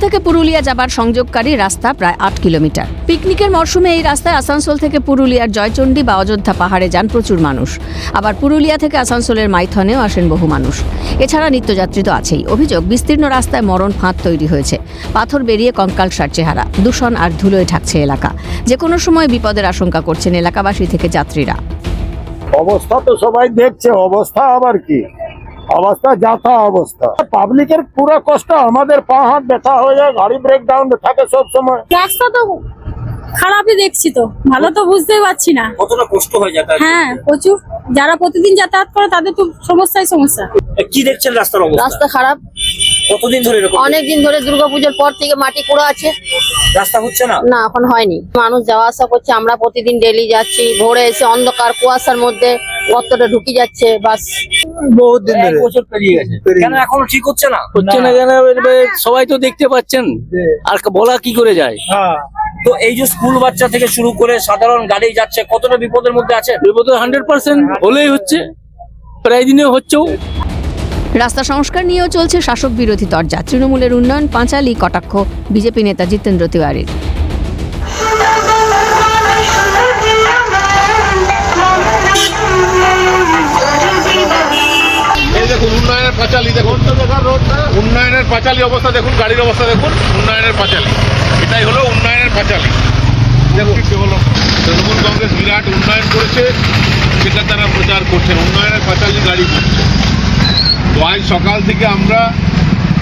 থেকে পুরুলিয়া যাবার সংযোগকারী রাস্তা প্রায় আট কিলোমিটার। পিকনিকের মরশুমে এই রাস্তায় আসানসোল থেকে পুরুলিয়ার জয়চণ্ডী বা অযোধ্যা পাহাড়ে যান প্রচুর মানুষ। আবার পুরুলিয়া থেকে আসানসোলের মাইথনেও আসেন বহু মানুষ। এছাড়া নিত্যযাত্রী তো আছেই। অভিযোগ, বিস্তীর্ণ রাস্তায় মরণ ফাঁদ তৈরি হয়েছে। পাথর বেরিয়ে কঙ্কালসার চেহারা দূষণ আর ধুলোয় ঢাকছে এলাকা। যে কোনো সময় বিপদের আশঙ্কা করছেন এলাকাবাসী থেকে যাত্রীরা। অবস্থা তো সবাই দেখছে। অবস্থা আবার কি? অবস্থা যাতা অবস্থা। পাবলিকের পুরো কষ্ট আমাদের পা হাত ব্যথা হয়ে যায় গাড়ি ব্রেকডাউন থাকে সব সময়। রাস্তা তো খারাপই দেখছি তো ভালো তো বুঝতেই পারছি না। কতটা কষ্ট হয়ে যায় হ্যাঁ প্রচুর। যারা প্রতিদিন যাতায়াত করে তাদের তো সমস্যাই সমস্যা। কি দেখছেন রাস্তার অবস্থা? রাস্তা খারাপ। কতদিন ধরে এরকম? অনেক দিন ধরে দুর্গাপুজোর পর থেকে মাটি পোড়া আছে। রাস্তা হচ্ছে না? না এখন হয়নি। মানুষ যাওয়া আসা করছে আমরা প্রতিদিন ডেলি যাচ্ছি ভোরে এসে অন্ধকার কুয়াশার মধ্যে গর্তটা ঢুকে যাচ্ছে বাস। বহুত দিন ধরে। বছর পেরিয়ে গেছে। কেন এখনও ঠিক হচ্ছে না? হচ্ছে না কেন? সবাই তো দেখতে পাচ্ছেন। আর বলা কি করে যায়? তো এই যে স্কুল বাচ্চা থেকে শুরু করে সাধারণ গাড়ি যাচ্ছে কতটা বিপদের মধ্যে আছে? বিপদ হান্ড্রেড পার্সেন্ট হলেই হচ্ছে। প্রায় দিনে হচ্ছেও। রাস্তা সংস্কার নিয়েও চলছে শাসক বিরোধী তরজা তৃণমূলের উন্নয়ন পাঁচালী কটাক্ষ। বিজেপি নেতা জিতেন্দ্র তিওয়ারির। পাঁচালি দেখুন। উন্নয়নের পাঁচালি অবস্থা দেখুন গাড়ির অবস্থা দেখুন উন্নয়নের পাঁচালি। এটাই হলো উন্নয়নের পাঁচালি। দেখুন তৃণমূল কংগ্রেস বিরাট উন্নয়ন করেছে সেটা তারা প্রচার করছেন। উন্নয়নের পাঁচালি গাড়ি করছে। তো আজ সকাল থেকে আমরা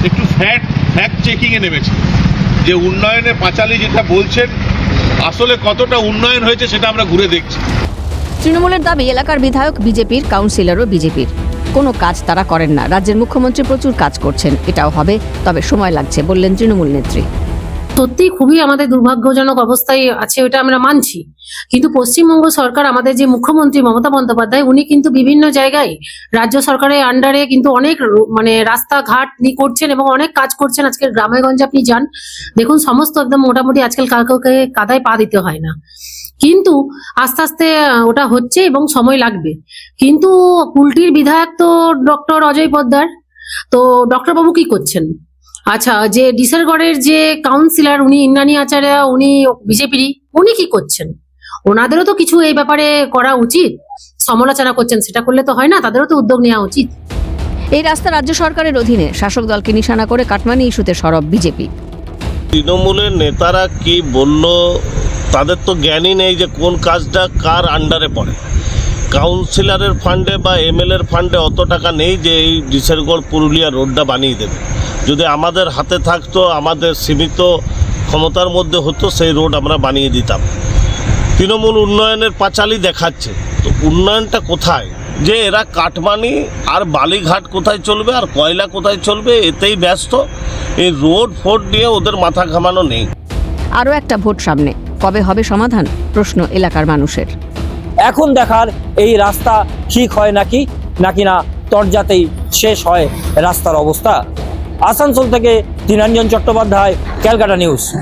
একটু ফ্যাক্ট ফ্যাক্ট চেকিংয়ে নেমেছি। যে উন্নয়নের পাঁচালি যেটা বলছেন আসলে কতটা উন্নয়ন হয়েছে সেটা আমরা ঘুরে দেখছি। তৃণমূলের দাবি এলাকার বিধায়ক বিজেপির কাউন্সিলরও বিজেপির। কোনো কাজ তারা করেন না। রাজ্যের মুখ্যমন্ত্রী প্রচুর কাজ করছেন, এটাও হবে, তবে সময় লাগছে, বললেন তৃণমূল নেত্রী। সত্যি খুবই আমাদের দুর্ভাগ্যজনক অবস্থায় আছে ওটা আমরা মানছি। কিন্তু পশ্চিমবঙ্গ সরকার, আমাদের যে মুখ্যমন্ত্রী মমতা বন্দ্যোপাধ্যায়, উনি কিন্তু বিভিন্ন জায়গায় রাজ্য সরকারের আন্ডারে কিন্তু অনেক মানে রাস্তাঘাট নি করছেন এবং অনেক কাজ করছেন। আজকের গ্রামেগঞ্জে আপনি যান, দেখুন, সমস্ত একদম মোটামুটি আজকাল কাউকে কাদায় পা দিতে হয় না। কিন্তু আস্তে আস্তে ওটা হচ্ছে এবং সময় লাগবে। কিন্তু কুলটির বিধায়ক তো ডক্টর অজয় পোদ্দার। তো ডক্টর বাবু কি করছেন? আচ্ছা যে ডিসারগড়ের যে কাউন্সিলর উনি ইন্নানি আচার্য উনি বিজেপিরই উনি কি করছেন? ওনাদেরও তো কিছু এই ব্যাপারে করা উচিত। সমালোচনা করছেন সেটা করলে তো হয় না তাদেরও তো উদ্যোগ নেওয়া উচিত। এই রাস্তা রাজ্য সরকারের অধীনে শাসক দলকে নিশানা করে কাটমানি ইস্যুতে সরব বিজেপি। তৃণমূলের নেতারা কি বলল তাদের তো জ্ঞানই নেই যে কোন কাজটা কার আন্ডারে পড়ে। কাউন্সিলরের ফান্ডে বা এমএলএর ফান্ডে অত টাকা নেই যে এই ডিসেরগড় পুরুলিয়া রোডটা বানিয়ে দেবে। যদি আমাদের হাতে থাকতো, আমাদের সীমিত ক্ষমতার মধ্যে হতো, সেই রোড আমরা বানিয়ে দিতাম। তৃণমূল উন্নয়নের পাঁচালি দেখাচ্ছে। তো উন্নয়নটা কোথায়? যে এরা কাটমানি আর বালিঘাট কোথায় চলবে আর কয়লা কোথায় চলবে, এতেই ব্যস্ত। এই রোড ফোড নিয়ে ওদের মাথা ঘামানো নেই। আরও একটা ভোট সামনে। কবে হবে সমাধান? প্রশ্ন এলাকার মানুষের। এখন দেখার এই রাস্তা ঠিক হয় নাকি? নাকি না তরজাতেই শেষ হয় রাস্তার অবস্থা? আসানসোল থেকে তিনাঞ্জন চট্টোপাধ্যায়, ক্যালকাটা নিউজ।